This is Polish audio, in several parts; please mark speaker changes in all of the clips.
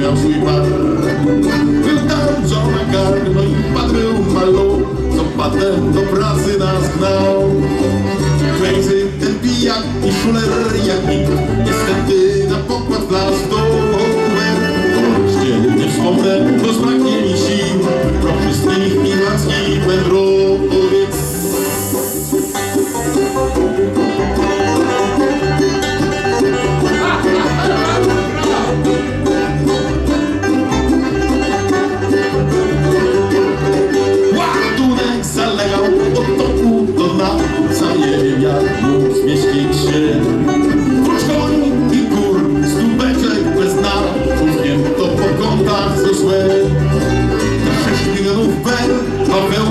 Speaker 1: miał swój par. Był tam Gar, no i pan był Malou, co patem do pracy nas gnał. Crazy, ten pijak i szuler jak nikt, niestety na pokład w dołek. Oczywiście nie wspomnę, bo zbraknie sił, pro wszystkich piwacki wędrowiec.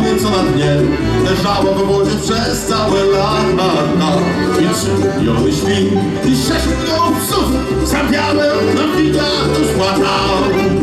Speaker 1: Bawełny co na dnie, leżało w wodzie przez całe lata. I trzy miliony świn i sześć milionów psów, zabiałem na widać już płatał.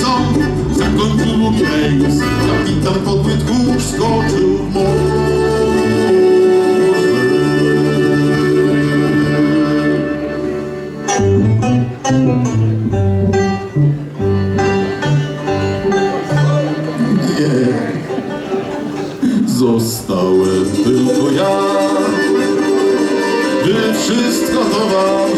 Speaker 1: Są zakończył mu rejs Kapitan podły tchórz skoczył w morze Zostałem tylko ja, gdy wszystko to wam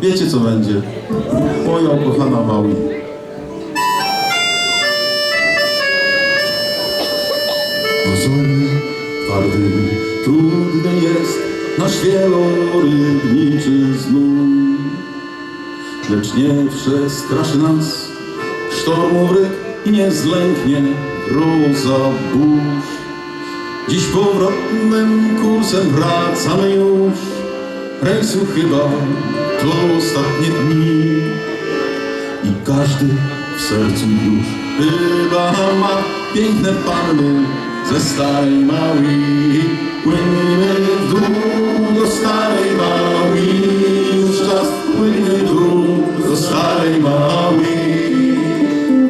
Speaker 1: Wiecie co będzie? Moja ukochana Maui. Pozory twardy, trudny jest nasz wielorybniczy znój. Lecz nie przestraszy nas sztormu ryk i nie zlęknie groza burz. Dziś powrotnym kursem wracamy już Rejsu chyba to ostatnie dni I każdy w sercu już chyba ma piękne panny ze starej małej. Płyniemy w dół do starej małej. Już czas płynie w dół do starej małej.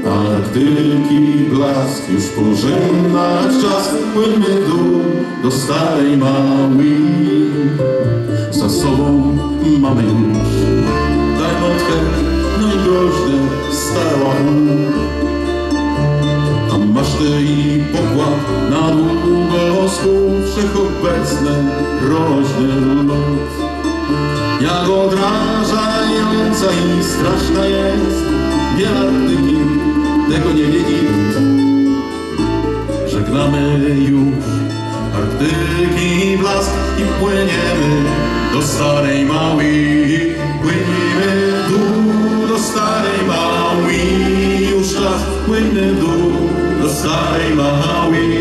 Speaker 1: Arktyki blask już pożegnać czas Płynie w dół do starej małej Wszechobecne, groźny lot jak odrażająca i straszna jest Arktyki, tego nie wie nikt. Żegnamy już Arktyki blask I płyniemy do starej małej. Płyniemy w dół do starej małej. Już czas płyniemy w dół do starej Arktyki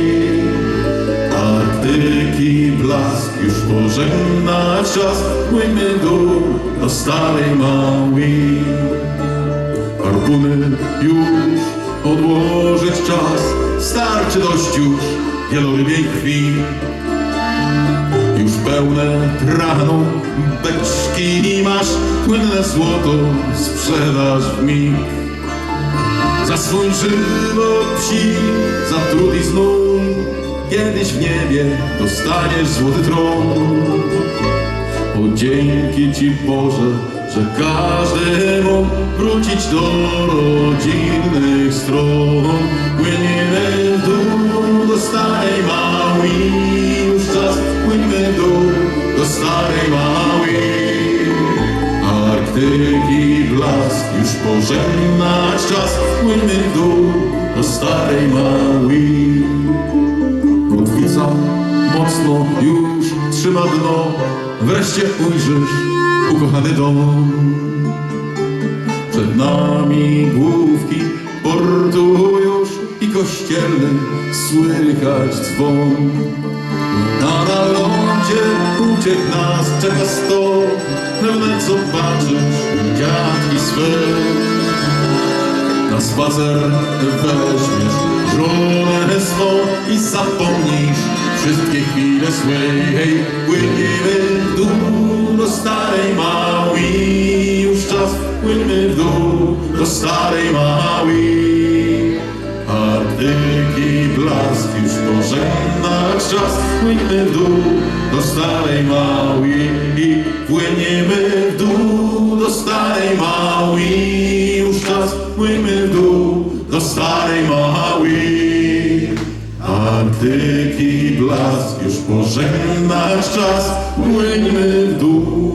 Speaker 1: blask. Już pożegnać czas. Płyńmy w dół do starej małej. Harpuny już odłożyć czas. Starczy dość już wielorybiej krwi. Już pełne praną beczki masz. Płynne złoto sprzedaż w mig. Za swój żywot psi, za trud i znów Kiedyś w niebie dostaniesz złoty tron. Podzięki Ci Boże, że każdy wrócić do rodzinnych stron. Płyniemy w dół do starej małej Już czas płyniemy w dół. Do starej małej Arktyki blask już pożegnać czas. Płyńmy w dół do starej małej Mocno już trzyma dno. Wreszcie ujrzysz ukochany dom. Przed nami główki portu już I kościelny słychać dzwon. Na lądzie uciek nas czeka sto Pewne zobaczysz dziadki swe. Na spacer weźmiesz swą I zapomnisz wszystkie chwile swej. Hej, płyniemy w dół do starej małej Już czas płyniemy w dół do starej małej Arktyki blask już pożegnać czas. Płyniemy w dół do starej małej I płyniemy w dół do starej małej Już czas płyniemy w dół do starej małej Arktyki blask już pożegnać czas. Płyniemy w dół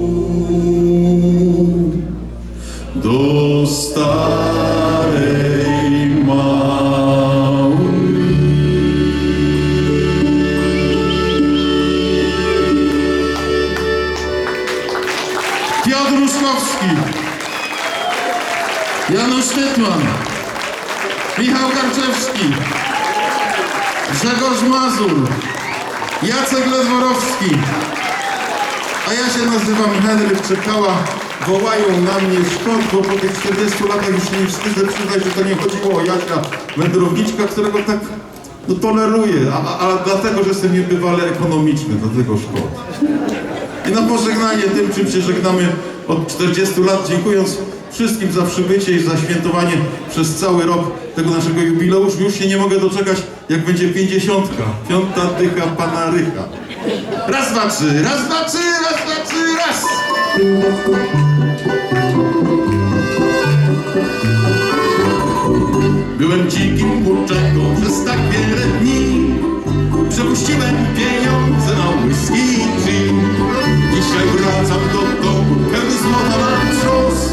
Speaker 2: Jacek Ledworowski, a ja się nazywam Henryk Czekała. Wołają na mnie szkod, bo po tych 40 latach już nie wstydzę przyznać, że to nie chodziło o Jasia Wędrowniczka, którego tak no, toleruję, a, dlatego, że jestem niebywale ekonomiczny, dlatego szkod. I na pożegnanie tym, czym się żegnamy od 40 lat, dziękując wszystkim za przybycie i za świętowanie przez cały rok tego naszego jubileuszu. Już się nie mogę doczekać, jak będzie 50. Piąta dycha pana Rycha. Raz, dwa, trzy, raz, dwa, trzy, raz, dwa, trzy, raz!
Speaker 1: Byłem dzikim kurczaką przez tak wiele dni Przepuściłem pieniądze na whisky i gin Dzisiaj wracam do domu, pełny złota trząs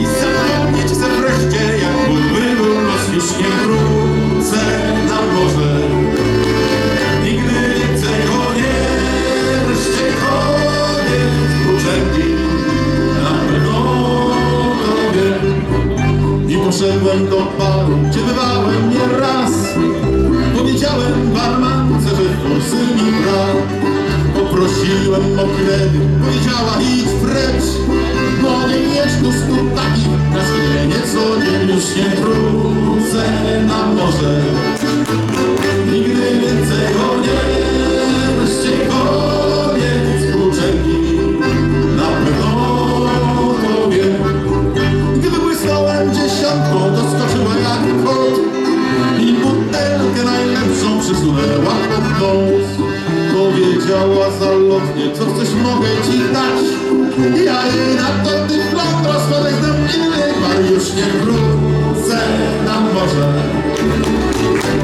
Speaker 1: I zapomnieć wtedy powiedziała idź precz. Bo nie wiesz tu stóp takich na zginie co nie już nie wrócę na morze. Nigdy więcej o nie wreszcie koniec włóczęgi na tobie. Gdyby błysnąłem dziesiątko doskoczyła jak kot. I butelkę najlepszą przysunęła pod nos wzięła za lotnie Co chcesz mogę ci dać? Ja jej na to ty plan Rozpadek znam inny Już nie wrócę na morze.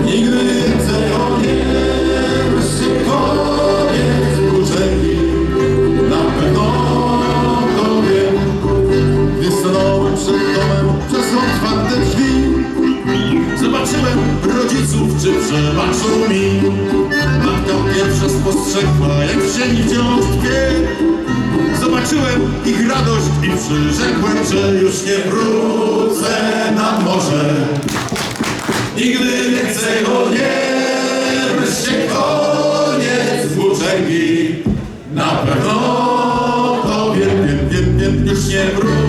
Speaker 1: Nigdy więcej o nie Wreszcie koniec urzędni Na pewno to wiem. Gdy stanąłem przed domem Przez otwarte drzwi. Zobaczyłem rodziców Czy przebaczą mi. Matka pierwsza spostrzegła, jak w sieni wciąż tkwie. Zobaczyłem ich radość i przyrzekłem, że już nie wrócę na morze. Nigdy więcej, o nie, wreszcie koniec włóczęgi. Na pewno to wiem, wiem, wiem, wiem, już nie wrócę